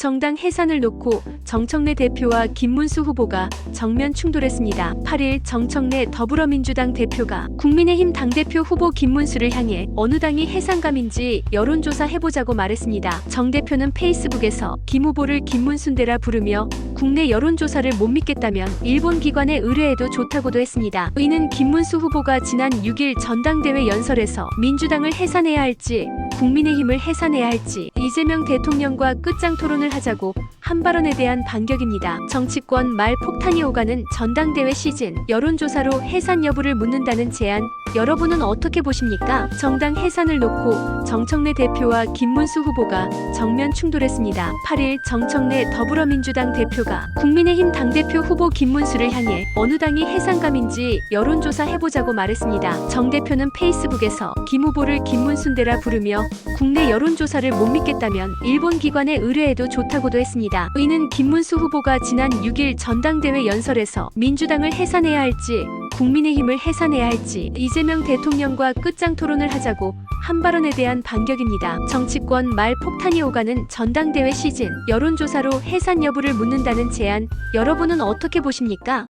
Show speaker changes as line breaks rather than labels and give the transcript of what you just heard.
정당 해산을 놓고 정청래 대표와 김문수 후보가 정면 충돌했습니다. 8일 정청래 더불어민주당 대표가 국민의힘 당대표 후보 김문수를 향해 어느 당이 해산감인지 여론조사 해보자고 말했습니다. 정 대표는 페이스북에서 김 후보를 김문순대라 부르며 국내 여론조사를 못 믿겠다면 일본 기관에 의뢰해도 좋다고도 했습니다. 이는 김문수 후보가 지난 6일 전당대회 연설에서 민주당을 해산해야 할지 국민의힘을 해산해야 할지 이재명 대통령과 끝장 토론을 하자고 한 발언에 대한 반격입니다. 정치권 말 폭탄이 오가는 전당대회 시즌 여론조사로 해산 여부를 묻는다는 제안 여러분은 어떻게 보십니까? 정당 해산을 놓고 정청래 대표와 김문수 후보가 정면 충돌했습니다. 8일 정청래 더불어민주당 대표가 국민의힘 당대표 후보 김문수를 향해 어느 당이 해산감인지 여론조사 해보자고 말했습니다. 정 대표는 페이스북에서 김 후보를 김문순대라 부르며 국내 여론조사를 못 믿겠다면 일본 기관에 의뢰해도 좋다고도 했습니다. 이는 김문수 후보가 지난 6일 전당대회 연설에서 민주당을 해산해야 할지 국민의힘을 해산해야 할지 이재명 대통령과 끝장 토론을 하자고 한 발언에 대한 반격입니다. 정치권 말 폭탄이 오가는 전당대회 시즌 여론조사로 해산 여부를 묻는다는 제안 여러분은 어떻게 보십니까?